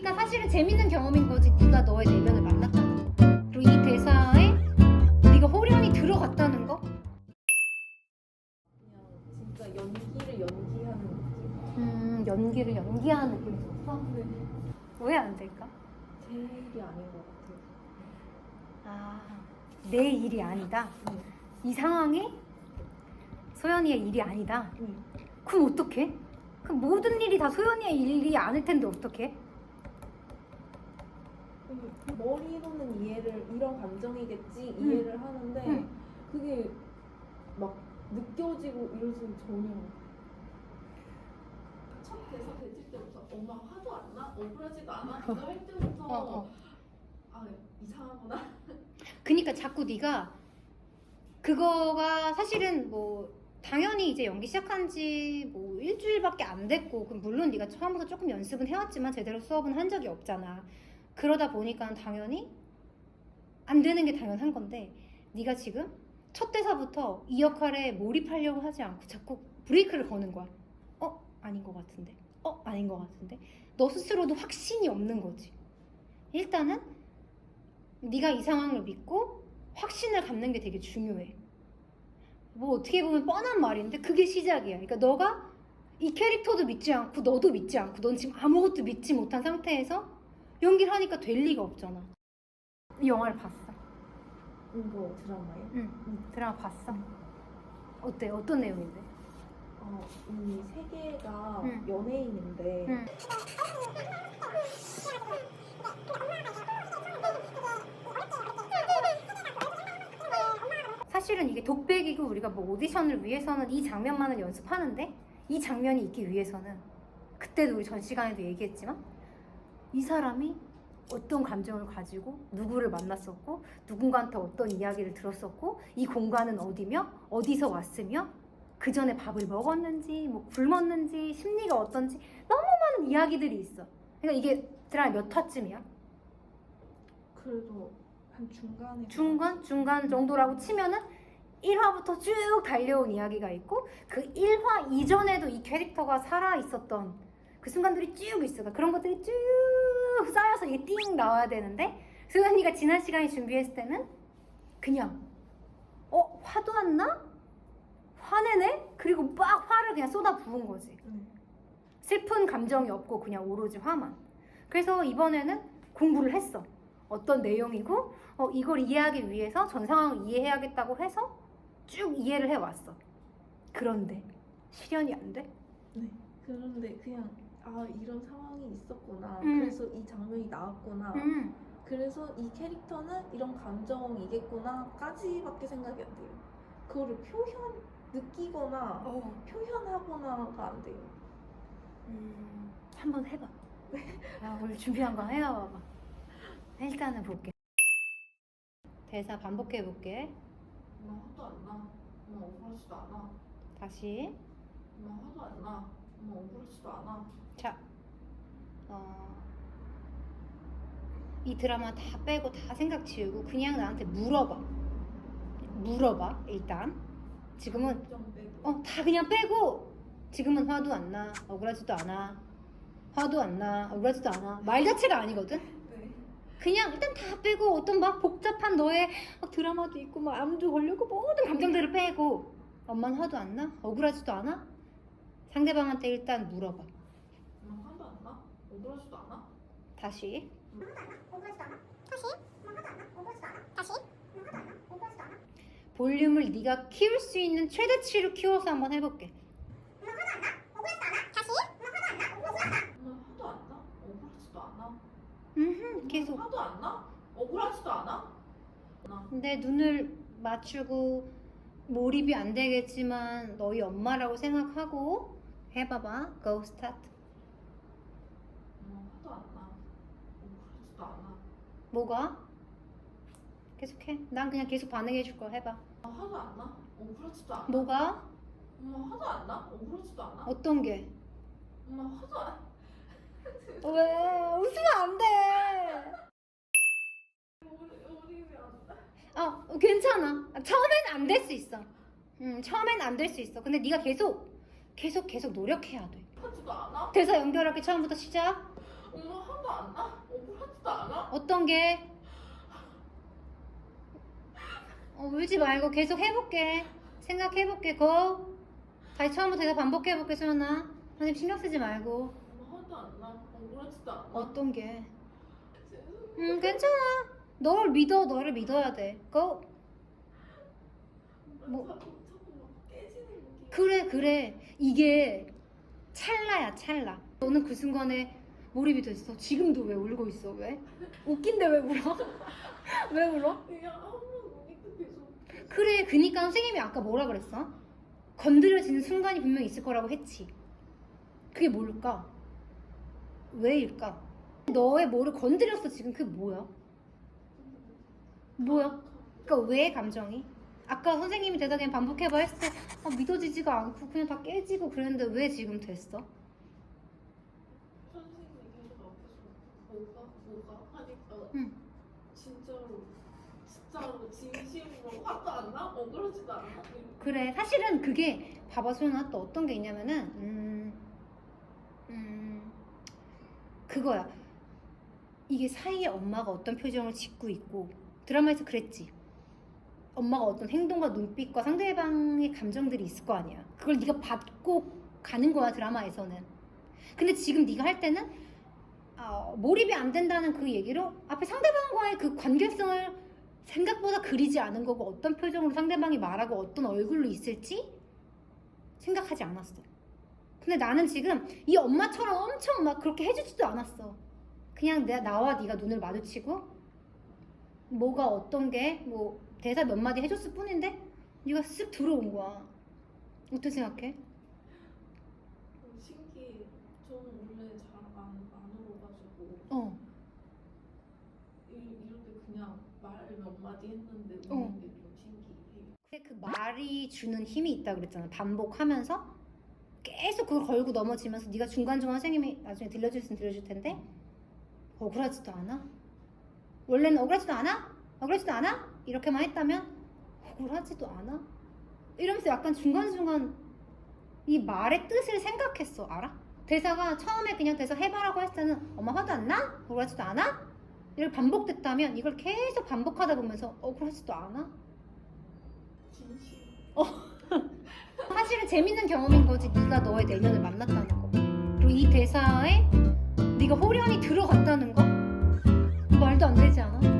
그러니까 사실은 재밌는 경험인 거지. 네가 너의 내면을 만났다는 거. 그리고 이 대사에 네가 호련히 들어갔다는 거. 그냥 진짜 연기를 연기하는 느낌. 음 연기를 연기하는 느낌이었어. 왜 안 될까? 제 일이 아닌 것 같아요. 아내 일이 아니다. 네. 이 상황이 소연이의 일이 아니다. 네. 그럼 어떡해? 그 모든 일이 다 소연이의 일이 아닐 텐데 어떡해? 그 머리로는 이해를 이런 감정이겠지 응. 이해를 하는데 응. 그게 막 느껴지고 이러지는 전혀. 첫 대사 뱉을 때부터 엄마 화도 안 나? 억울하지도 않아? 이거 할 때부터 어, 어. 아 이상하구나 그니까 자꾸 네가 그거가 사실은 뭐 당연히 이제 연기 시작한 지 뭐 일주일밖에 안 됐고 그럼 물론 네가 처음부터 조금 연습은 해왔지만 제대로 수업은 한 적이 없잖아 그러다 보니까 당연히 안 되는 게 당연한 건데 네가 지금 첫 대사부터 이 역할에 몰입하려고 하지 않고 자꾸 브레이크를 거는 거야 어? 아닌 것 같은데 어? 아닌 것 같은데 너 스스로도 확신이 없는 거지 일단은 네가 이 상황을 믿고 확신을 갖는 게 되게 중요해. 뭐 어떻게 보면 뻔한 말인데 그게 시작이야. 그러니까 너가 이 캐릭터도 믿지 않고 너도 믿지 않고 넌 지금 아무것도 믿지 못한 상태에서 연기를 하니까 될 리가 없잖아. 이 영화를 봤어. 이거 드라마예요. 응, 응 드라마 봤어. 어때? 어떤 내용인데? 어, 이 세계가 응. 연예인인데 응. 사실은 이게 독백이고 우리가 뭐 오디션을 위해서는 이 장면만을 연습하는데 이 장면이 있기 위해서는 그때도 우리 전 시간에도 얘기했지만 이 사람이 어떤 감정을 가지고 누구를 만났었고 누군가한테 어떤 이야기를 들었었고 이 공간은 어디며 어디서 왔으며 그 전에 밥을 먹었는지 뭐 굶었는지 심리가 어떤지 너무 많은 이야기들이 있어. 그러니까 이게 드라마 몇 화쯤이야? 그래도 한 중간에 중간 중간 정도라고 치면은 1화부터 쭉 달려온 이야기가 있고 그 1화 이전에도 이 캐릭터가 살아 있었던 그 순간들이 쭉 있어. 그런 것들이 쭉 쌓여서 이게 띵 나와야 되는데 소연이가 지난 시간에 준비했을 때는 그냥 어 화도 안 나? 화내네? 그리고 막 화를 그냥 쏟아 부은 거지. 응. 슬픈 감정이 없고 그냥 오로지 화만. 그래서 이번에는 공부를 했어. 어떤 내용이고 어, 이걸 이해하기 위해서 전 상황을 이해해야겠다고 해서 쭉 이해를 해왔어. 그런데 실현이 안 돼? 네. 그런데 그냥 아 이런 상황이 있었구나. 음. 그래서 이 장면이 나왔구나. 음. 그래서 이 캐릭터는 이런 감정이겠구나까지밖에 생각이 안 돼요. 그거를 표현 느끼거나 어. 표현하거나가 안 돼요. 음. 한번 해봐. 아, 우리 준비한 거 해와봐. 일단은 볼게. 대사 반복해 볼게. 엄마 화도 안 나? 엄마 억울하지도 않아 다시. 엄마 화도 안 나? 엄마 억울하지도 않아 자, 어, 이 드라마 다 빼고 다 생각 지우고 그냥 나한테 물어봐. 물어봐, 일단. 지금은, 감정 빼고 어, 다 그냥 빼고, 지금은 화도 안 나, 억울하지도 않아. 화도 안 나, 억울하지도 않아. 말 자체가 아니거든? 네. 그냥 일단 다 빼고 어떤 막 복잡한 너의 막 드라마도 있고 막 암도 걸리고 모든 감정들을 빼고 엄마는 화도 안 나? 억울하지도 않아? 상대방한테 일단 물어봐. 엄마 화도 안 나? 억울하지도 않아? 다시. 볼륨을 네가 키울 수 있는 최대치로 키워서 한번 해볼게. 엄마 화도 안 나? 억울하지도 않아 음, 계속. 화도 안 나? 억울하지도 않아? 나 내 눈을 맞추고 몰입이 안 되겠지만 너희 엄마라고 생각하고 해봐봐. Go start. 엄마 화도 안 나? 억울하지도 않아 뭐가? 계속해. 난 그냥 계속 반응해 줄 거야. 해봐. 엄마 화도 안 나? 억울하지도 않아 뭐가? 엄마 화도 안 나? 억울하지도 않아? 어떤 게? 엄마 화도 안 왜? 웃으면 안 돼. 우리 안 나? 어, 괜찮아. 처음엔 안 될 수 있어. 음, 처음엔 안 될 수 있어. 근데 네가 계속, 계속, 계속 노력해야 돼. 하지도 않아? 대사 연결할게 처음부터 시작. 엄마 화도 안 어떤 게? 어, 울지 말고 계속 해볼게. 생각해볼게. 고. 다시 처음부터 계속 반복해볼게, 소연아. 선생님 신경 쓰지 말고. 엄마 화도 안 나. 억울하지도 않아. 어떤 게? 음, 괜찮아. 널 믿어. 너를 믿어야 돼. 고. 뭐. 자꾸 자꾸 막 깨지는 게. 그래, 그래. 이게 찰나야, 찰나. 너는 그 순간에 몰입이 됐어. 지금도 왜 울고 있어? 왜? 웃긴데 왜 울어? 왜 울어? 그냥 아무 우니까 계속. 그래, 그니까 선생님이 아까 뭐라 그랬어? 건드려지는 순간이 분명히 있을 거라고 했지. 그게 뭘까? 왜일까? 너의 뭐를 건드렸어, 지금. 그게 뭐야? 뭐야? 그러니까 왜 감정이? 아까 선생님이 대사 그냥 반복해봐 했을 때 아, 믿어지지가 않고 그냥 다 깨지고 그랬는데 왜 지금 됐어? 선생님이 계속 앞에서 뭐가 뭐가 하니까 응. 진짜로 진짜로 진심으로 화도 안 나? 억울하지도 않아? 그래 사실은 그게 봐봐 소연아 또 어떤 게 있냐면은 음, 음 그거야 이게 사이에 엄마가 어떤 표정을 짓고 있고 드라마에서 그랬지 엄마가 어떤 행동과 눈빛과 상대방의 감정들이 있을 거 아니야 그걸 네가 받고 가는 거야 드라마에서는 근데 지금 네가 할 때는 어, 몰입이 안 된다는 그 얘기로 앞에 상대방과의 그 관계성을 생각보다 그리지 않은 거고 어떤 표정으로 상대방이 말하고 어떤 얼굴로 있을지 생각하지 않았어. 근데 나는 지금 이 엄마처럼 엄청 막 그렇게 해주지도 않았어. 그냥 내 나와 네가 눈을 마주치고 뭐가 어떤 게 뭐 대사 몇 마디 해줬을 뿐인데 네가 쓱 들어온 거야. 어떻게 생각해? 어, 신기해. 저는 원래 잘안 안 울어가지고 어. 이- 이렇게 그냥 말 몇 마디 했는데 어. 우는 게좀 신기해. 근데 그 말이 주는 힘이 있다 그랬잖아. 반복하면서 계속 그걸 걸고 넘어지면서 네가 중간 중간 선생님이 나중에 들려줄 수는 들려줄 텐데 억울하지도 않아? 원래는 억울하지도 않아? 억울하지도 않아? 이렇게만 했다면 억울하지도 않아? 이러면서 약간 중간중간 이 말의 뜻을 생각했어. 알아? 대사가 처음에 그냥 대사 해봐라고 했을 때는 엄마 화도 안 나? 억울하지도 않아? 이렇게 반복됐다면 이걸 계속 반복하다 보면서 억울하지도 않아? 진심. 사실은 재밌는 경험인 거지 네가 너의 내면을 만났다는 거 그리고 이 대사에 네가 호련히 들어갔다는 거 말도 안 되지 않아?